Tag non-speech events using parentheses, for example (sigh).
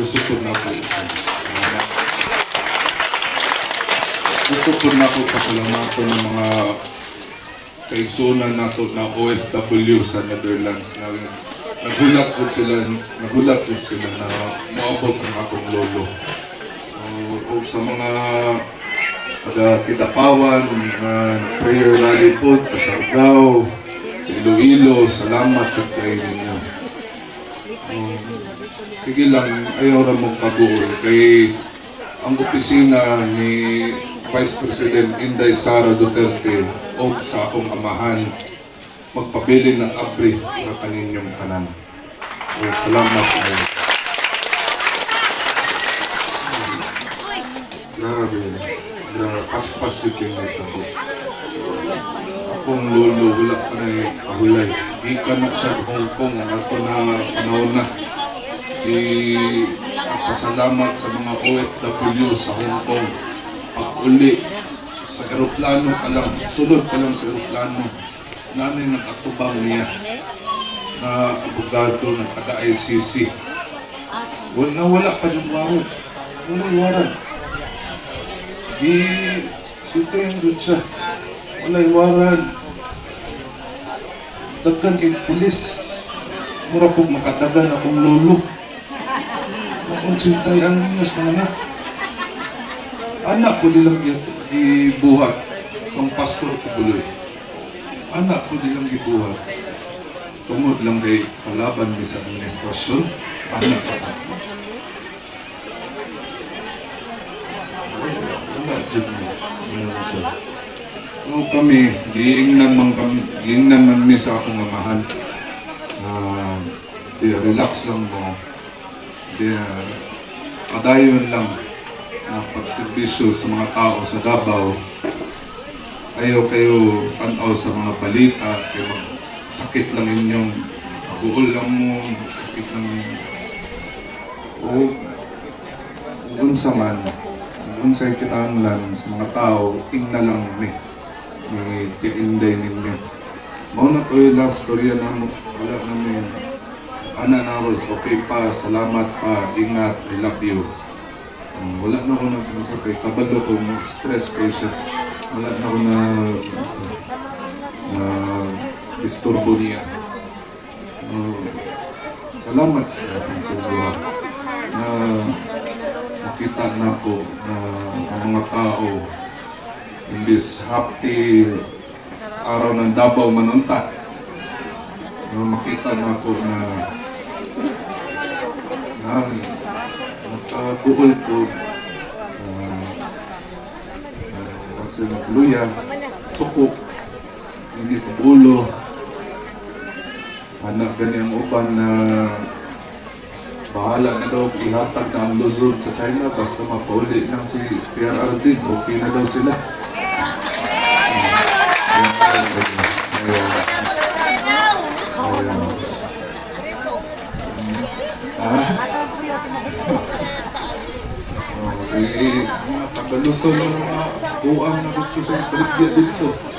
ko na po. Gusto ko na po pasalamatan ng mga kaigsunan nato na OFW sa Netherlands na nagulat po sila nagulat po sila na maabot ng akong lolo. Uh, o sa mga taga Kidapawan, prayer rally po sa Siargao, sa Iloilo, salamat at kayo ninyo. Um, sige lang, ayaw ra mong kabuol kay ang opisina ni Vice President Inday Sara Duterte o sa akong amahan magpabili ng abri na kaninyong kanan. So, salamat kayo. Grabe. Grabe. Paspas yung kayo na ito. Akong lolo, wala pa na yung kahulay. Di ka na siya Hong Kong. Ako na panahon na. Di pasalamat sa mga OFW sa Hong Kong. Pag uli sa eroplano pa lang, sunod pa lang sa eroplano, nanay nag-atubang niya na abogado ng taga-ICC. Wala, wala pa yung warrant. Wala yung warrant. Di, dito yung doon siya. Wala yung warrant. Daggan kay pulis. Mura po makadagan akong lolo. Makunsintay ang news mga na. Anak ko nilang ibuhat. Ang pastor ko buloy. Anak ko nilang ibuhat. Tungod lang kay kalaban ni sa administrasyon. Anak ko pastor. Wala, So kami, giingnan man kami, giingnan man mi sa akong amahan. Ah, di, relax lang mo. Di, ah, padayon lang na pagserbisyo sa mga tao sa Davao. Ayaw kayo tanaw sa mga balita, mag- sakit lang inyong kabuol lang mo, sakit lang o kung sa man, kung sa kitanglan sa mga tao, tingna lang may may kainday ninyo. Mao na to yung last storya na mo. Wala na may ana na Rose, okay pa, salamat pa, ingat, I love you. Um, wala na ako na sa kay kabalo ko, stress kay siya. Wala na ako na na disturbo niya. Uh, salamat uh, sa buha na nakita na ko na ang mga tao in this happy araw ng Davao Manunta na makita na ako na na nakabuhol ko. Uh, kasi nagluya suko hindi ko ulo anak ganyang uban na bahala na daw ihatag na ang Luzon sa China basta mapauli lang si PRRD okay na daw sila (laughs) Eh, mga tagaluso ng mga buang na gusto sa baligya dito.